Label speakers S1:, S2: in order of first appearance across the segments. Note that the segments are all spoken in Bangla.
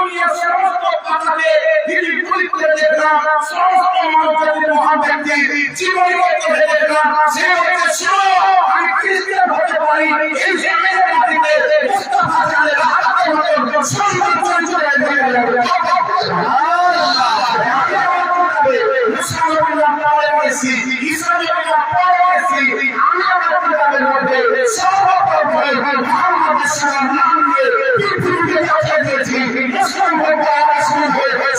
S1: দুনিয়ার সমস্ত পাতাকে তিনি গুলি করে দেখলাম সমস্ত মানবজাতির মহান ব্যক্তি জীবনী করতে দেখলাম সে হচ্ছে শিব। আমি খ্রিস্টান হতে পারি এই জমিনের মাটিতে মুস্তাফা কামালের হাতের মতো সম্মান চঞ্চল মুসলমান পরে হয়েছি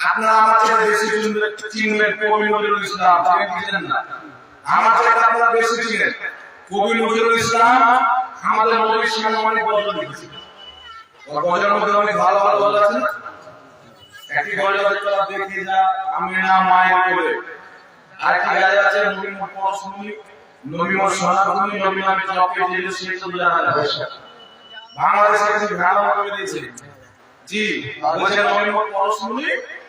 S1: আপনারা আমার চেয়ে বেশি চিনবেন কবি নজরুল না। আপনারা বেশি চিনেন। কবি নজরুল ইসলাম আমাদের ভালো ভালো আছে না? আমি কোলে আর কি আছে নবী পরশুনি নবী মোর সোনাগুনি নবী নামে জপে যে বাংলাদেশে ভালো দিয়েছে। জি, বলছে নবী মোর পরশুনি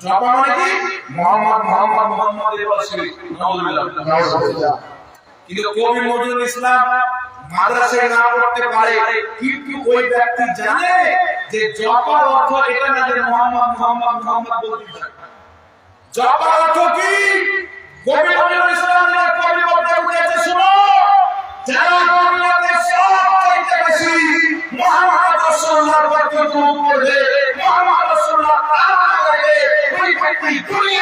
S1: মানে ইসলাম জপার অর্থ এটা মোহাম্মদ মোহাম্মদ মোহাম্মদ বলতে অর্থ কি? কবি নজরুল ইসলাম ধনী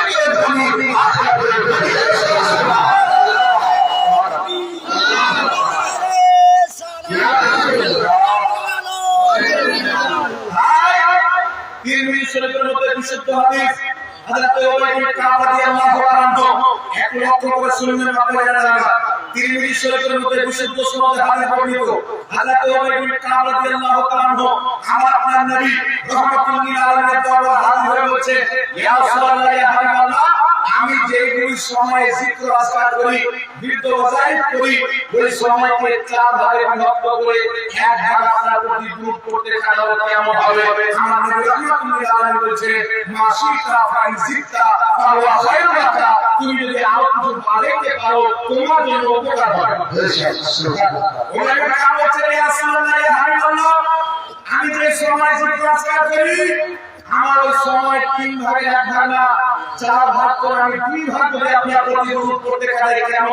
S1: তিরমিজি শরীফের মধ্যে বিশুদ্ধ হাদিস। হযরত উমাইর ইবনে কাব রাদিয়াল্লাহু আনহু এক লক্ষ করে শুনলেন আপনারা জানেন তিরমিজি শরীফের মধ্যে বিশুদ্ধ সনদে হাদিস বর্ণিত। হযরত উমাইর ইবনে কাব আমার আপনার নবী রাহমাতুল্লাহি আলাইহি দরবার হাজির হয়ে বলছে যেগুলি সময় জিক্র আসকার করি, বৃদ্ধ ওজাইব করি ওই সময়কে চার ভাগে বিভক্ত করে এক ভাগ আপনার প্রতি দূর করতে কালো কেমন হবে? আমার নবী আলাইহি বলছে মাসিকা ফাইজিতা ফাওয়া খায়রুকা তুমি যদি আরও কিছু বাড়াইতে পারো, তোমার জন্য উপকার হবে ওমর ইবনে খাত্তাব রাসূলুল্লাহ আমি যে সময় জিক্র আসকার করি, আমার ওই তিন ভাগে এক ভাগ না। চার ভাগ করে আমি দুই ভাগ করে আপনি আপনার অনুরোধ করতে পারি কেমন